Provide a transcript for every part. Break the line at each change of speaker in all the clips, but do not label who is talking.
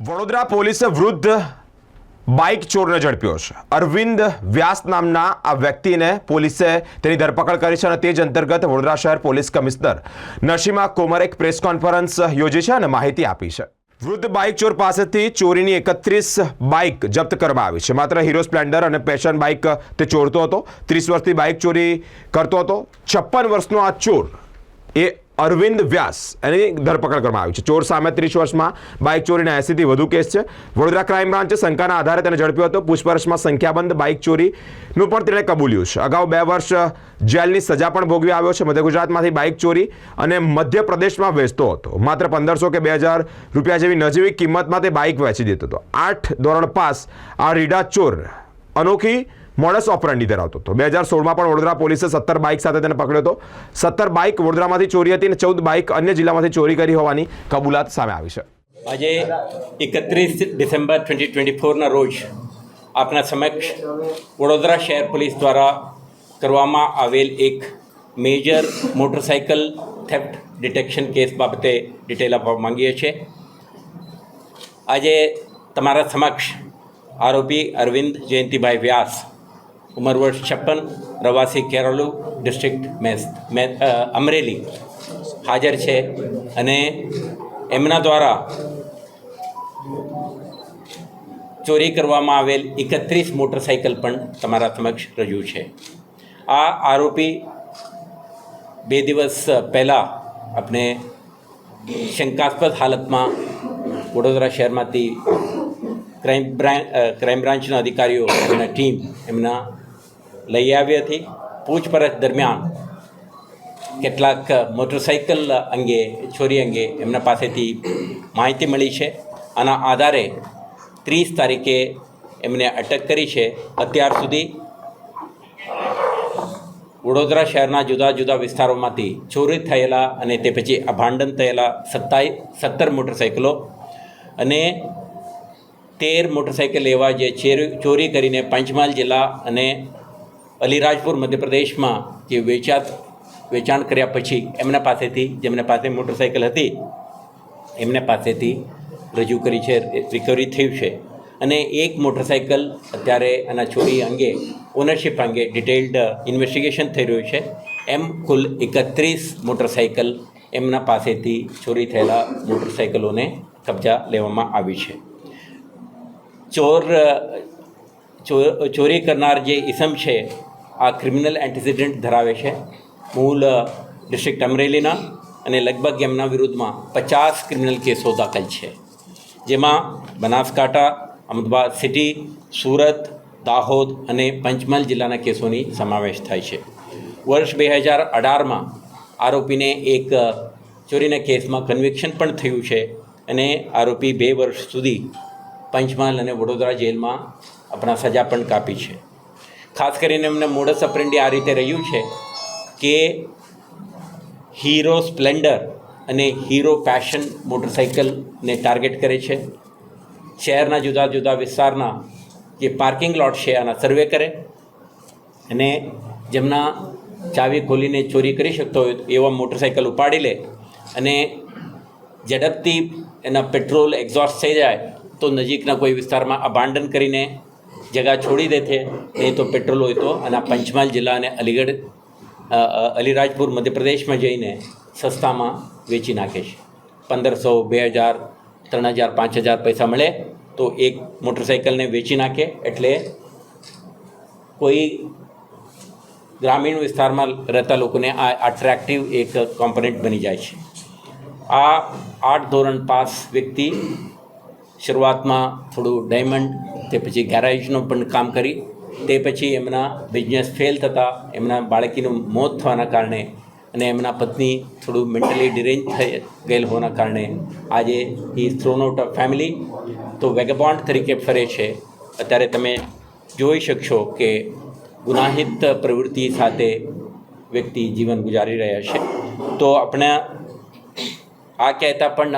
વડોદરા પોલીસે વૃદ્ધ બાઇક ચોરને ઝડપ્યો છે. અરવિંદ વ્યાસ નામના આ વ્યક્તિને પોલીસે તેની ધરપકડ કરી છે અને તે જ અંતર્ગત વડોદરા શહેર પોલીસ કમિશનર નશીમા કોમર એક પ્રેસ કોન્ફરન્સ યોજી છે અને માહિતી આપી છે. વૃદ્ધ બાઇક ચોર પાસેથી ચોરીની એકત્રીસ બાઇક જપ્ત કરવામાં આવી છે. માત્ર હીરો સ્પ્લેન્ડર અને પેશન બાઇક તે ચોરતો હતો. ત્રીસ વર્ષથી બાઇક ચોરી કરતો હતો. છપ્પન વર્ષનો આ ચોર એ અરવિંદ વ્યાસ. એની ધરપકડ કરવામાં આવી છે. ચોર સામે ત્રીસ વર્ષમાં બાઇક ચોરીના એંસીથી વધુ કેસ છે. વડોદરા ક્રાઇમ બ્રાન્ચે શંકાના આધારે તેને ઝડપ્યો હતો. પૂછપરછમાં સંખ્યાબંધ બાઇક ચોરીનું પણ તેણે કબૂલ્યું છે. અગાઉ બે વર્ષ જેલની સજા પણ ભોગવી આવ્યો છે. મધ્ય ગુજરાતમાંથી બાઇક ચોરી અને મધ્યપ્રદેશમાં વેચતો હતો. માત્ર પંદરસો કે બે હજાર રૂપિયા જેવી નજીવી કિંમતમાં તે બાઇક વેચી દેતો હતો. આઠ ધોરણ પાસ આ રીડા ચોર અનોખી મોડસ ઓપરંડી ધરાવતો હતો. બે હજાર સોળમાં પણ વડોદરા પોલીસે સત્તર બાઇક સાથે તેને પકડ્યો હતો. સત્તર બાઇક વડોદરામાંથી ચોરી હતી અને ચૌદ બાઇક અન્ય જિલ્લામાંથી ચોરી કરી હોવાની કબૂલાત સામે આવી છે.
આજે એકત્રીસ ડિસેમ્બર ટ્વેન્ટી ટ્વેન્ટી ફોરના રોજ આપના સમક્ષ વડોદરા શહેર પોલીસ દ્વારા કરવામાં આવેલ એક major motorcycle theft detection case બાબતે ડિટેલ આપવા માંગીએ છીએ. આજે તમારા સમક્ષ આરોપી અરવિંદ જયંતિભાઈ વ્યાસ ઉંમર વર્ષ છપ્પન, પ્રવાસી કેરળુ ડિસ્ટ્રિક્ટ મે અમરેલી હાજર છે. અને એમના દ્વારા ચોરી કરવામાં આવેલ એકત્રીસ મોટરસાઇકલ પણ તમારા સમક્ષ રજૂ છે. આ આરોપી બે દિવસ પહેલાં આપણે શંકાસ્પદ હાલતમાં વડોદરા શહેરમાંથી ક્રાઇમ બ્રાન્ચ ક્રાઇમ બ્રાન્ચના અધિકારીઓ એમના ટીમ એમના લઈ આવી હતી. પૂછપરછ દરમિયાન કેટલાક મોટરસાઇકલ અંગે, ચોરી અંગે એમના પાસેથી માહિતી મળી છે. આના આધારે ત્રીસ તારીખે એમને અટક કરી છે. અત્યાર સુધી વડોદરા શહેરના જુદા જુદા વિસ્તારોમાંથી ચોરી થયેલા અને તે પછી અભાંડન થયેલા સત્તાઈ, સત્તર મોટરસાઇકલો અને તેર મોટરસાઇકલ એવા જે ચેર- કરીને પંચમહાલ જિલ્લા અને અલીરાજપુર મધ્યપ્રદેશમાં જે વેચાત, વેચાણ કર્યા પછી એમના પાસેથી, જેમના પાસે મોટરસાઇકલ હતી, એમને પાસેથી રજૂ કરી છે રિકવરી થયું છે. અને એક મોટરસાઇકલ અત્યારે આના ચોરી અંગે ઓનરશિપ અંગે ડિટેલ્ડ ઇન્વેસ્ટિગેશન થઈ રહ્યું છે. એમ કુલ એકત્રીસ મોટરસાઇકલ એમના પાસેથી ચોરી થયેલા મોટરસાઇકલોને કબજા લેવામાં આવી છે. ચોર, ચોરી કરનાર જે ઇસમ છે આ ક્રિમિનલ એન્ટિસિડન્ટ ધરાવે છે. મૂળ ડિસ્ટ્રિક્ટ અમરેલીના અને લગભગ એમના વિરુદ્ધમાં પચાસ ક્રિમિનલ કેસો દાખલ છે. જેમાં બનાસકાંઠા, અમદાવાદ સિટી સુરત, દાહોદ અને પંચમહાલ જિલ્લાના કેસોની સમાવેશ થાય છે. વર્ષ બે હજાર અઢારમાં આરોપીને એક ચોરીના કેસમાં કન્વિક્શન પણ થયું છે અને આરોપી બે વર્ષ સુધી પંચમહાલ અને વડોદરા જેલમાં આપણા સજા પણ કાપી છે. ખાસ કરીને એમને મોડસ અપ્રેન્ડી આ રીતે રહ્યું છે કે હીરો સ્પ્લેન્ડર અને હીરો પેશન મોટરસાઇકલને ટાર્ગેટ કરે છે. શહેરના જુદા જુદા વિસ્તારના જે પાર્કિંગ લોટ છે આના સર્વે કરે અને જેમના ચાવી ખોલીને ચોરી કરી શકતો હોય એવા મોટરસાઇકલ ઉપાડી લે અને ઝડપથી એના પેટ્રોલ એક્ઝોસ્ટ થઈ જાય તો નજીકના કોઈ વિસ્તારમાં અબાંડન કરીને જગા છોડી દે છે નહીં તો પેટ્રોલ હોય તો. આના પંચમહાલ જિલ્લા અને અલીગઢ અલીરાજપુર મધ્યપ્રદેશમાં જઈને સસ્તામાં વેચી નાખે છે. પંદરસો, બે હજાર, ત્રણ હજાર, પાંચ હજાર પૈસા મળે તો એક મોટરસાઇકલને વેચી નાખે. એટલે કોઈ ગ્રામીણ વિસ્તારમાં રહેતા લોકોને આ અટ્રેક્ટિવ એક કોમ્પોનેન્ટ બની જાય છે. આ આઠ ધોરણ પાસ વ્યક્તિ શરૂઆતમાં થોડું ડાયમંડ તે પછી ગેરેજનું પણ કામ કરી, તે પછી એમના બિઝનેસ ફેલ થતાં, એમના બાળકીનું મોત થવાના કારણે અને એમના પત્ની થોડું મેન્ટલી ડિરેન્જ થઈ ગયેલ હોવાના કારણે આજે he thrown out of family તો વેગેબોન્ડ તરીકે ફરે છે. અત્યારે તમે જોઈ શકશો કે ગુનાહિત પ્રવૃત્તિ સાથે વ્યક્તિ જીવન ગુજારી રહ્યા છે. તો આપણે આ કહેતા પણ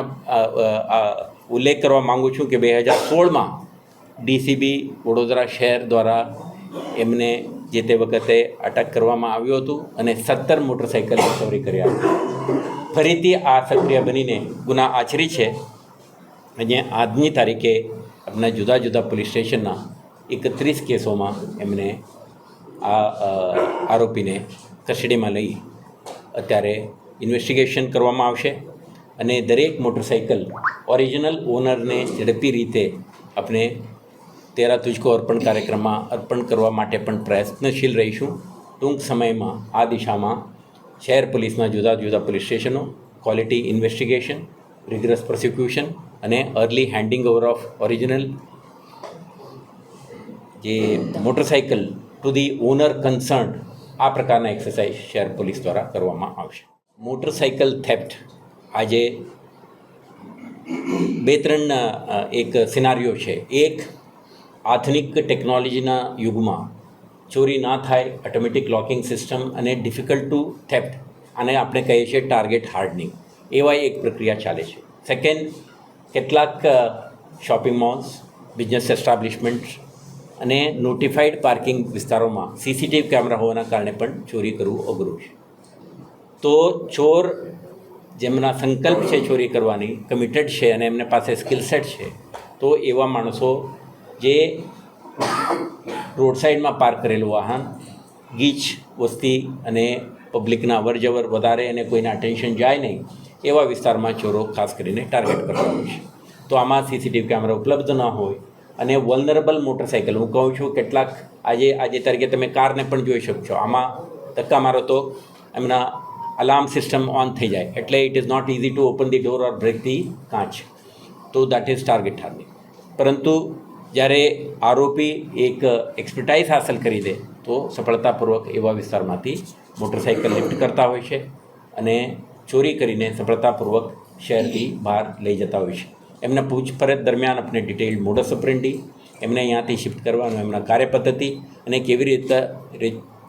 ઉલ્લેખ કરવા માગું છું કે બે હજાર સોળમાં ડીસીબી વડોદરા શહેર દ્વારા એમને જે તે વખતે અટક કરવામાં આવ્યું હતું અને સત્તર મોટરસાઇકલ રિકવરી કર્યા હતા. ફરીથી આ સક્રિય બનીને ગુના આચરી છે. અને આજની તારીખે આપણા જુદા જુદા પોલીસ સ્ટેશનના એકત્રીસ કેસોમાં એમને આ આરોપીને કસ્ટડીમાં લઈ અત્યારે ઇન્વેસ્ટિગેશન કરવામાં આવશે. અને દરેક મોટરસાઇકલ ઓરિજિનલ ઓનરને ઝડપી રીતે આપણે તેરા તુજકો અર્પણ કાર્યક્રમમાં અર્પણ કરવા માટે પણ પ્રયત્નશીલ રહીશું. ટૂંક સમયમાં આ દિશામાં શહેર પોલીસના જુદા જુદા પોલીસ સ્ટેશનો ક્વોલિટી ઇન્વેસ્ટિગેશન રિગ્રસ પ્રોસિક્યુશન અને early handing over of original જે motorcycle to the owner concerned આ પ્રકારના એક્સરસાઇઝ શહેર પોલીસ દ્વારા કરવામાં આવશે. મોટરસાઇકલ થેફ્ટ આજે બે ત્રણ એક સિનારીઓ છે. એક આધુનિક ટેકનોલોજીના યુગમાં ચોરી ના થાય ઓટોમેટિક લોકિંગ સિસ્ટમ અને ડિફિકલ્ટ ટુ થેફ્ટ આને આપણે કહીએ છીએ ટાર્ગેટ હાર્ડનિંગ એવા એક પ્રક્રિયા ચાલે છે. સેકન્ડ કેટલાક શોપિંગ મોલ્સ બિઝનેસ એસ્ટાબ્લિશમેન્ટ અને નોટિફાઈડ પાર્કિંગ વિસ્તારોમાં સીસીટીવી કેમેરા હોવાના કારણે પણ ચોરી કરવું અઘરું છે. તો ચોર જેમના સંકલ્પ છે ચોરી કરવાની કમિટેડ છે અને એમને પાસે સ્કિલ સેટ છે, તો એવા માણસો જે રોડ સાઈડમાં પાર્ક કરેલું વાહન, ગીચ, વસ્તી અને પબ્લિકના અવરજવર વધારે અને કોઈના ટેન્શન જાય નહીં, એવા વિસ્તારમાં ચોરો ખાસ કરીને ટાર્ગેટ કરતા હોય છે. તો આમાં સીસીટીવી કેમેરા ઉપલબ્ધ ન હોય અને વલનરેબલ મોટરસાઇકલ હું કહું છું કેટલાક આજે આજે તરીકે તમે કારને પણ જોઈ શકશો આમાં ધક્કા મારો તો એમના અલાર્મ સિસ્ટમ ઓન થઈ જાય. એટલે it is not easy to open the door or break the કાચ. તો દેટ ઇઝ ટાર્ગેટ હાર્નિંગ પરંતુ જ્યારે આરોપી એક એક્સપર્ટાઇઝ હાંસલ કરી દે, તો સફળતાપૂર્વક એવા વિસ્તારમાંથી મોટરસાઇકલ લિફ્ટ કરતા હોય છે અને ચોરી કરીને સફળતાપૂર્વક શહેરથી બહાર લઈ જતા હોય છે. એમના પૂછપરછ દરમિયાન આપણે ડિટેઇલ મોડસ ઓપરેન્ડી એમને અહીંયાથી શિફ્ટ કરવાનું એમના કાર્યપદ્ધતિ અને કેવી રીતે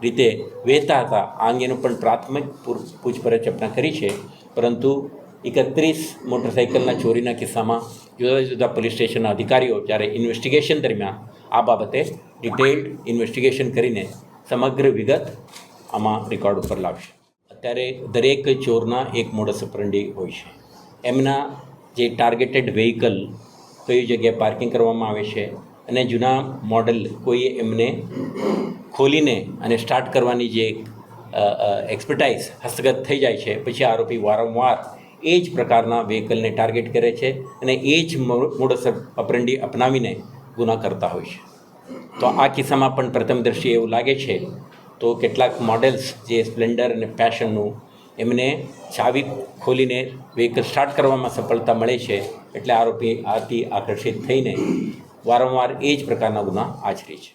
રીતે વહેતા હતા આ અંગેનું પણ પ્રાથમિક પૂર- પૂછપરછ આપણે કરી છે. પરંતુ એકત્રીસ મોટરસાઇકલના ચોરીના કિસ્સામાં જુદા જુદા પોલીસ સ્ટેશનના અધિકારીઓ જ્યારે ઇન્વેસ્ટિગેશન દરમિયાન આ બાબતે ડિટેલ્ડ ઇન્વેસ્ટિગેશન કરીને સમગ્ર વિગત આમાં રેકોર્ડ ઉપર લાવશે. અત્યારે દરેક ચોરના એક મોડસ ઓપરંડી હોય છે. એમના જે ટાર્ગેટેડ વેહિકલ કઈ જગ્યાએ પાર્કિંગ કરવામાં આવે છે અને જૂના મોડલ કોઈ એમને ખોલીને અને સ્ટાર્ટ કરવાની જે એક્સપર્ટાઇઝ હસ્તગત થઈ જાય છે, પછી આરોપી વારંવાર એ જ પ્રકારના વ્હીકલને ટાર્ગેટ કરે છે અને એ જ મોડસ અપરંડી અપનાવીને ગુના કરતા હોય છે. તો આ કિસ્સામાં પણ પ્રથમ દ્રષ્ટિએ એવું લાગે છે, તો કેટલાક મોડેલ્સ જે સ્પ્લેન્ડર અને પેશનનું એમને ચાવી ખોલીને વ્હીકલ સ્ટાર્ટ કરવામાં સફળતા મળે છે એટલે આરોપી આથી આકર્ષિત થઈને વારંવાર એ જ પ્રકારના ગુના આચરે છે.